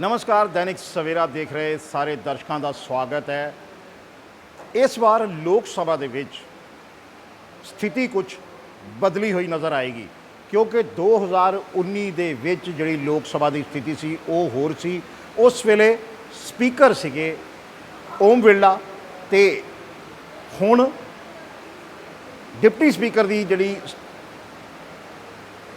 ਨਮਸਕਾਰ, ਦੈਨਿਕ ਸਵੇਰਾ ਦੇਖ ਰਹੇ ਸਾਰੇ ਦਰਸ਼ਕਾਂ ਦਾ ਸਵਾਗਤ ਹੈ। ਇਸ ਵਾਰ ਲੋਕ ਸਭਾ ਦੇ ਵਿੱਚ ਸਥਿਤੀ ਕੁਝ ਬਦਲੀ ਹੋਈ ਨਜ਼ਰ ਆਏਗੀ, ਕਿਉਂਕਿ 2019 ਦੇ ਵਿੱਚ ਜਿਹੜੀ ਲੋਕ ਸਭਾ ਦੀ ਸਥਿਤੀ ਸੀ, ਉਹ ਹੋਰ ਸੀ। ਉਸ ਵੇਲੇ ਸਪੀਕਰ ਸੀਗੇ ਓਮ ਬਿਰਲਾ ਤੇ ਹੁਣ ਡਿਪਟੀ ਸਪੀਕਰ ਦੀ ਜਿਹੜੀ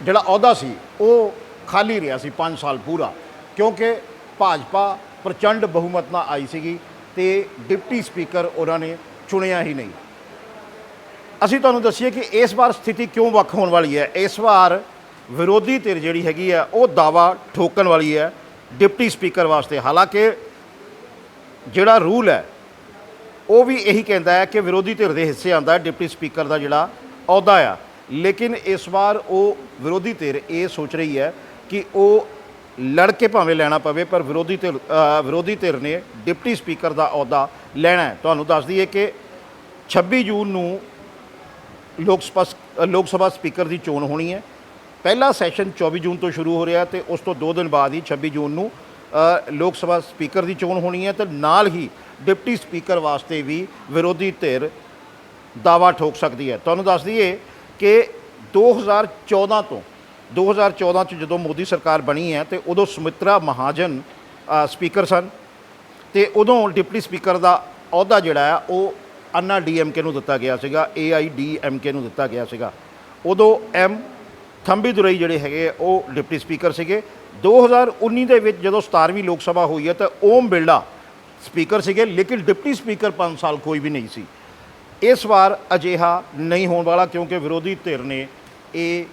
ਜਿਹੜਾ ਅਹੁਦਾ ਸੀ, ਉਹ ਖਾਲੀ ਰਿਹਾ ਸੀ 5 ਸਾਲ ਪੂਰਾ, ਕਿਉਂਕਿ ਭਾਜਪਾ ਪ੍ਰਚੰਡ ਬਹੁਮਤ ਨਾਲ ਆਈ ਸੀਗੀ ਤੇ ਡਿਪਟੀ ਸਪੀਕਰ ਉਹਨਾਂ ਨੇ ਚੁਣਿਆ ਹੀ ਨਹੀਂ। ਅਸੀਂ ਤੁਹਾਨੂੰ ਦੱਸੀਏ ਕਿ ਇਸ ਵਾਰ ਸਥਿਤੀ ਕਿਉਂ ਵੱਖ ਹੋਣ ਵਾਲੀ ਹੈ? ਇਸ ਵਾਰ ਵਿਰੋਧੀ ਧਿਰ ਜਿਹੜੀ ਹੈਗੀ ਹੈ, ਉਹ ਦਾਵਾ ਠੋਕਣ ਵਾਲੀ ਹੈ ਡਿਪਟੀ ਸਪੀਕਰ ਵਾਸਤੇ। ਹਾਲਾਂਕਿ ਜਿਹੜਾ ਰੂਲ ਹੈ, ਉਹ ਵੀ ਇਹੀ ਕਹਿੰਦਾ ਹੈ ਕਿ ਵਿਰੋਧੀ ਧਿਰ ਦੇ ਹਿੱਸੇ ਆਂਦਾ ਡਿਪਟੀ ਸਪੀਕਰ ਦਾ ਜਿਹੜਾ ਅਹੁਦਾ ਆ। ਲੇਕਿਨ ਇਸ ਵਾਰ ਉਹ ਵਿਰੋਧੀ ਧਿਰ ਇਹ ਸੋਚ ਰਹੀ ਹੈ ਕਿ ਉਹ ਲੜ ਕੇ ਭਾਵੇਂ ਲੈਣਾ ਪਵੇ, ਪਰ ਵਿਰੋਧੀ ਧਿਰ ਵਿਰੋਧੀ ਧਿਰ ਨੇ ਡਿਪਟੀ ਸਪੀਕਰ ਦਾ ਅਹੁਦਾ ਲੈਣਾ ਹੈ। ਤੁਹਾਨੂੰ ਦੱਸ ਦਈਏ ਕਿ 26 ਜੂਨ ਨੂੰ ਲੋਕ ਸਭਾ ਲੋਕ ਸਭਾ ਸਪੀਕਰ ਦੀ ਚੋਣ ਹੋਣੀ ਹੈ। ਪਹਿਲਾ ਸੈਸ਼ਨ 24 ਜੂਨ ਤੋਂ ਸ਼ੁਰੂ ਹੋ ਰਿਹਾ ਤੇ ਉਸ ਤੋਂ 2 ਦਿਨ ਬਾਅਦ ਹੀ 26 ਜੂਨ ਨੂੰ ਲੋਕ ਸਭਾ ਸਪੀਕਰ ਦੀ ਚੋਣ ਹੋਣੀ ਹੈ ਤੇ ਨਾਲ ਹੀ ਡਿਪਟੀ ਸਪੀਕਰ ਵਾਸਤੇ ਵੀ ਵਿਰੋਧੀ ਧਿਰ ਦਾਵਾ ਠੋਕ ਸਕਦੀ ਹੈ। ਤੁਹਾਨੂੰ ਦੱਸ ਦਈਏ ਕਿ 2014 ਤੋਂ 2014 ਚ ਜਦੋਂ ਮੋਦੀ ਸਰਕਾਰ ਬਣੀ ਹੈ ਤੇ ਉਦੋਂ ਸੁਮਿਤਰਾ ਮਹਾਜਨ ਸਪੀਕਰ ਸਨ ਤੇ ਉਦੋਂ ਡਿਪਟੀ ਸਪੀਕਰ ਦਾ ਅਹੁਦਾ ਜਿਹੜਾ ਆ, ਉਹ ਅੰਨਾ ਡੀਐਮਕੇ ਨੂੰ ਦਿੱਤਾ ਗਿਆ ਸੀਗਾ ਏਆਈਡੀਐਮਕੇ ਨੂੰ ਦਿੱਤਾ ਗਿਆ ਸੀਗਾ। ਉਦੋਂ ਐਮ ਥੰਬੀ ਦੁਰਈ ਜਿਹੜੇ ਹੈਗੇ ਉਹ ਡਿਪਟੀ ਸਪੀਕਰ ਸੀਗੇ। 2019 ਦੇ ਵਿੱਚ ਜਦੋਂ 17ਵੀਂ ਲੋਕ ਸਭਾ ਹੋਈ ਹੈ ਤਾਂ ਓਮ ਬਿਰਲਾ ਸਪੀਕਰ ਸੀਗੇ, ਲੇਕਿਨ ਡਿਪਟੀ ਸਪੀਕਰ 5 ਸਾਲ ਕੋਈ ਵੀ ਨਹੀਂ ਸੀ। ਇਸ ਵਾਰ ਅਜਿਹਾ ਨਹੀਂ ਹੋਣ ਵਾਲਾ ਕਿਉਂਕਿ ਵਿਰੋਧੀ ਧਿਰ ਨੇ ਇਹ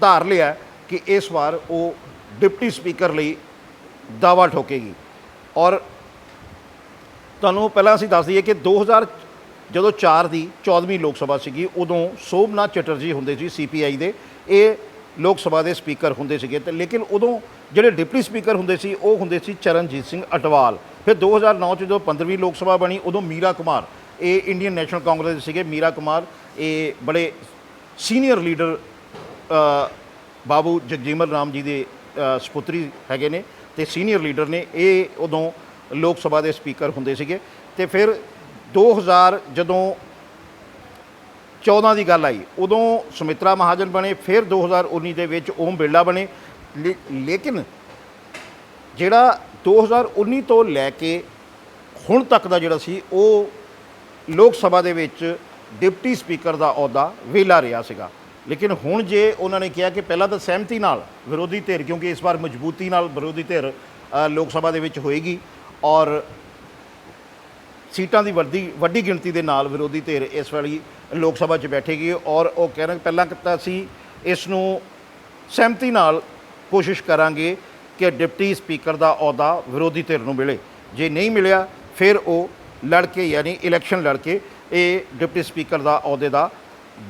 ਧਾਰ ਲਿਆ ਕਿ ਇਸ ਵਾਰ ਉਹ ਡਿਪਟੀ ਸਪੀਕਰ ਲਈ ਦਾਵਾ ਠੋਕੇਗੀ। ਔਰ ਤੁਹਾਨੂੰ ਪਹਿਲਾਂ ਅਸੀਂ ਦੱਸ ਦਈਏ ਕਿ 2000 ਜਦੋਂ 4 ਦੀ 14ਵੀਂ ਲੋਕ ਸਭਾ ਸੀਗੀ, ਉਦੋਂ ਸੋਮਨਾਥ ਚਟਰਜੀ ਹੁੰਦੇ ਸੀ ਸੀਪੀਆਈ ਦੇ। ਇਹ ਲੋਕ ਸਭਾ ਦੇ ਸਪੀਕਰ ਹੁੰਦੇ ਸੀਗੇ ਤੇ ਲੇਕਿਨ ਉਦੋਂ ਜਿਹੜੇ ਡਿਪਟੀ ਸਪੀਕਰ ਹੁੰਦੇ ਸੀ, ਉਹ ਹੁੰਦੇ ਸੀ ਚਰਨਜੀਤ ਸਿੰਘ ਅਟਵਾਲ। ਫਿਰ 2009 ਚ ਜਦੋਂ 15ਵੀਂ ਲੋਕ ਸਭਾ ਬਣੀ, ਉਦੋਂ ਮੀਰਾ ਕੁਮਾਰ। ਇਹ ਇੰਡੀਅਨ ਨੈਸ਼ਨਲ ਕਾਂਗਰਸ ਦੇ ਸੀਗੇ। ਮੀਰਾ ਕੁਮਾਰ, ਇਹ ਬੜੇ ਸੀਨੀਅਰ ਲੀਡਰ ਬਾਬੂ ਜਗਜੀਵਨ ਰਾਮ ਜੀ ਦੇ ਅ, ਸਪੁੱਤਰੀ ਹੈਗੇ ਨੇ ਤੇ ਸੀਨੀਅਰ ਲੀਡਰ ਨੇ। ਇਹ ਉਦੋਂ ਲੋਕ ਸਭਾ ਦੇ ਸਪੀਕਰ ਹੁੰਦੇ ਸੀਗੇ ਤੇ ਫਿਰ 2000 ਜਦੋਂ 14 ਦੀ ਗੱਲ ਆਈ ਉਦੋਂ ਸੁਮਿਤਰਾ ਮਹਾਜਨ ਬਣੇ ਫਿਰ 2019 ਦੇ ਵਿੱਚ ਓਮ ਬਿਰਲਾ ਬਣੇ। ਲੇ- ਲੇਕਿਨ ਜਿਹੜਾ 2019 ਤੋਂ ਲੈ ਕੇ ਹੁਣ ਤੱਕ ਦਾ ਜਿਹੜਾ ਸੀ ਉਹ ਲੋਕ ਸਭਾ ਦੇ ਵਿੱਚ ਡਿਪਟੀ ਸਪੀਕਰ ਦਾ ਅਹੁਦਾ ਵਿਹਲਾ ਰਿਹਾ ਸੀਗਾ। ਲੇਕਿਨ ਹੁਣ ਜੇ ਉਹਨਾਂ ਨੇ ਕਿਹਾ ਕਿ ਪਹਿਲਾਂ ਤਾਂ ਸਹਿਮਤੀ ਨਾਲ ਵਿਰੋਧੀ ਧਿਰ, ਕਿਉਂਕਿ ਇਸ ਵਾਰ ਮਜ਼ਬੂਤੀ ਨਾਲ ਵਿਰੋਧੀ ਧਿਰ ਲੋਕ ਸਭਾ ਦੇ ਵਿੱਚ ਹੋਏਗੀ ਔਰ ਸੀਟਾਂ ਦੀ ਵੱਡੀ ਵੱਡੀ ਗਿਣਤੀ ਦੇ ਨਾਲ ਵਿਰੋਧੀ ਧਿਰ ਇਸ ਵਾਲੀ ਲੋਕ ਸਭਾ 'ਚ ਬੈਠੇਗੀ ਔਰ ਉਹ ਕਹਿ ਰਹੇ ਪਹਿਲਾਂ ਤਾਂ ਸੀ ਇਸ ਨੂੰ ਸਹਿਮਤੀ ਨਾਲ ਕੋਸ਼ਿਸ਼ ਕਰਾਂਗੇ ਕਿ ਡਿਪਟੀ ਸਪੀਕਰ ਦਾ ਅਹੁਦਾ ਵਿਰੋਧੀ ਧਿਰ ਨੂੰ ਮਿਲੇ। ਜੇ ਨਹੀਂ ਮਿਲਿਆ, ਫਿਰ ਉਹ ਲੜ ਕੇ ਯਾਨੀ ਇਲੈਕਸ਼ਨ ਲੜ ਕੇ ਇਹ ਡਿਪਟੀ ਸਪੀਕਰ ਦਾ ਅਹੁਦੇ ਦਾ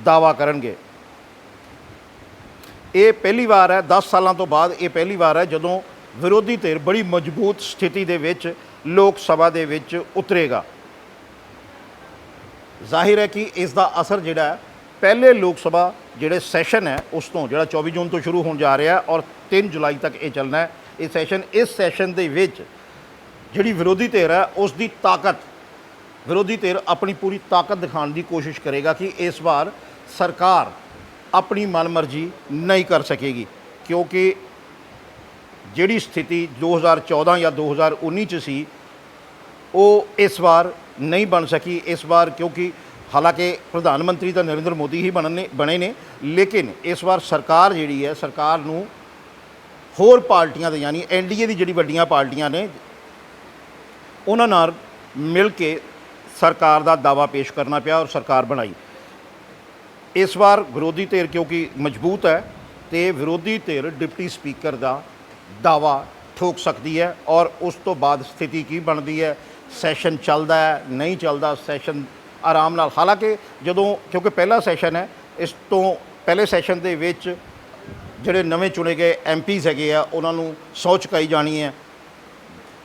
ਦਾਵਾ ਕਰਨਗੇ। ਇਹ ਪਹਿਲੀ ਵਾਰ ਹੈ 10 ਸਾਲਾਂ ਤੋਂ ਬਾਅਦ ਇਹ ਪਹਿਲੀ ਵਾਰ ਹੈ ਜਦੋਂ ਵਿਰੋਧੀ ਧਿਰ ਬੜੀ ਮਜ਼ਬੂਤ ਸਥਿਤੀ ਦੇ ਵਿੱਚ ਲੋਕ ਸਭਾ ਦੇ ਵਿੱਚ ਉਤਰੇਗਾ। ਜ਼ਾਹਿਰ ਹੈ ਕਿ ਇਸ ਦਾ ਅਸਰ ਜਿਹੜਾ ਪਹਿਲੇ ਲੋਕ ਸਭਾ ਜਿਹੜੇ ਸੈਸ਼ਨ ਹੈ, ਉਸ ਤੋਂ ਜਿਹੜਾ 24 ਜੂਨ ਤੋਂ ਸ਼ੁਰੂ ਹੋਣ ਜਾ ਰਿਹਾ ਔਰ 3 ਜੁਲਾਈ ਤੱਕ ਇਹ ਚੱਲਣਾ ਹੈ। ਇਹ ਸੈਸ਼ਨ, ਇਸ ਸੈਸ਼ਨ ਦੇ ਵਿੱਚ ਜਿਹੜੀ ਵਿਰੋਧੀ ਧਿਰ ਹੈ, ਉਸ ਦੀ ਤਾਕਤ, ਵਿਰੋਧੀ ਧਿਰ ਆਪਣੀ ਪੂਰੀ ਤਾਕਤ ਦਿਖਾਉਣ ਦੀ ਕੋਸ਼ਿਸ਼ ਕਰੇਗਾ ਕਿ ਇਸ ਵਾਰ ਸਰਕਾਰ ਆਪਣੀ ਮਨਮਰਜ਼ੀ ਨਹੀਂ ਕਰ ਸਕੇਗੀ, ਕਿਉਂਕਿ ਜਿਹੜੀ ਸਥਿਤੀ 2014 ਜਾਂ 2019 ਚ ਸੀ, ਉਹ ਇਸ ਵਾਰ ਨਹੀਂ ਬਣ ਸਕੀ। ਇਸ ਵਾਰ ਕਿਉਂਕਿ ਹਾਲਾਂਕਿ ਪ੍ਰਧਾਨ ਮੰਤਰੀ ਤਾਂ ਨਰਿੰਦਰ ਮੋਦੀ ਹੀ ਬਣਨੇ, ਬਣੇ ਨੇ, ਲੇਕਿਨ ਇਸ ਵਾਰ ਸਰਕਾਰ ਜਿਹੜੀ ਹੈ, ਸਰਕਾਰ ਨੂੰ ਹੋਰ ਪਾਰਟੀਆਂ ਦੇ, ਯਾਨੀ ਐਨਡੀਏ ਦੀ ਜਿਹੜੀ ਵੱਡੀਆਂ ਪਾਰਟੀਆਂ ਨੇ, ਉਹਨਾਂ ਨਾਲ ਮਿਲ ਕੇ ਸਰਕਾਰ ਦਾ ਦਾਵਾ ਪੇਸ਼ ਕਰਨਾ ਪਿਆ ਔਰ ਸਰਕਾਰ ਬਣਾਈ। ਇਸ ਵਾਰ ਵਿਰੋਧੀ ਧਿਰ ਕਿਉਂਕਿ ਮਜ਼ਬੂਤ ਹੈ ਤੇ ਵਿਰੋਧੀ ਧਿਰ ਡਿਪਟੀ ਸਪੀਕਰ ਦਾ ਦਾਵਾ ਠੋਕ ਸਕਦੀ ਹੈ ਔਰ ਉਸ ਤੋਂ ਬਾਅਦ ਸਥਿਤੀ ਕੀ ਬਣਦੀ ਹੈ ਸੈਸ਼ਨ ਚੱਲਦਾ ਹੈ ਨਹੀਂ ਚੱਲਦਾ ਸੈਸ਼ਨ ਆਰਾਮ ਨਾਲ ਹਾਲਾਂਕਿ ਜਦੋਂ ਕਿਉਂਕਿ ਪਹਿਲਾ ਸੈਸ਼ਨ ਹੈ ਇਸ ਤੋਂ ਪਹਿਲੇ ਸੈਸ਼ਨ ਦੇ ਵਿੱਚ ਜਿਹੜੇ ਨਵੇਂ ਚੁਣੇ ਗਏ ਐਮਪੀਜ਼ ਹੈਗੇ ਆ ਉਹਨਾਂ ਨੂੰ ਸਹੁੰ ਚੁਕਾਈ ਜਾਣੀ ਹੈ।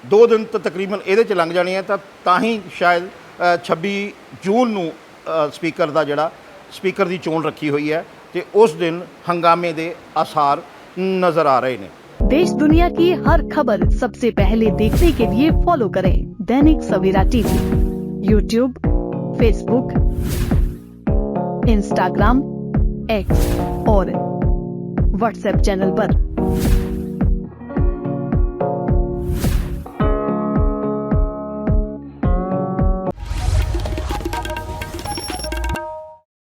ਦੋ ਦਿਨ ਤਾਂ ਤਕਰੀਬਨ ਇਹਦੇ ਚ ਲੰਘ ਜਾਣੀ ਹੈ ਤਾਂ ਤਾਂ ਹੀ ਸ਼ਾਇਦ ਅ, 26 ਜੂਨ ਨੂੰ ਸਪੀਕਰ ਦਾ ਜਿਹੜਾ ਸਪੀਕਰ ਦੀ ਚੋਣ ਰੱਖੀ ਹੋਈ ਹੈ ਤੇ ਉਸ ਦਿਨ ਹੰਗਾਮੇ ਦੇ ਆਸਾਰ ਨਜ਼ਰ ਆ ਰਹੇ ਨੇ देश दुनिया की हर खबर सबसे पहले देखने के लिए फॉलो करें Dainik Savera TV YouTube Facebook Instagram X और व्हाट्सएप चैनल पर।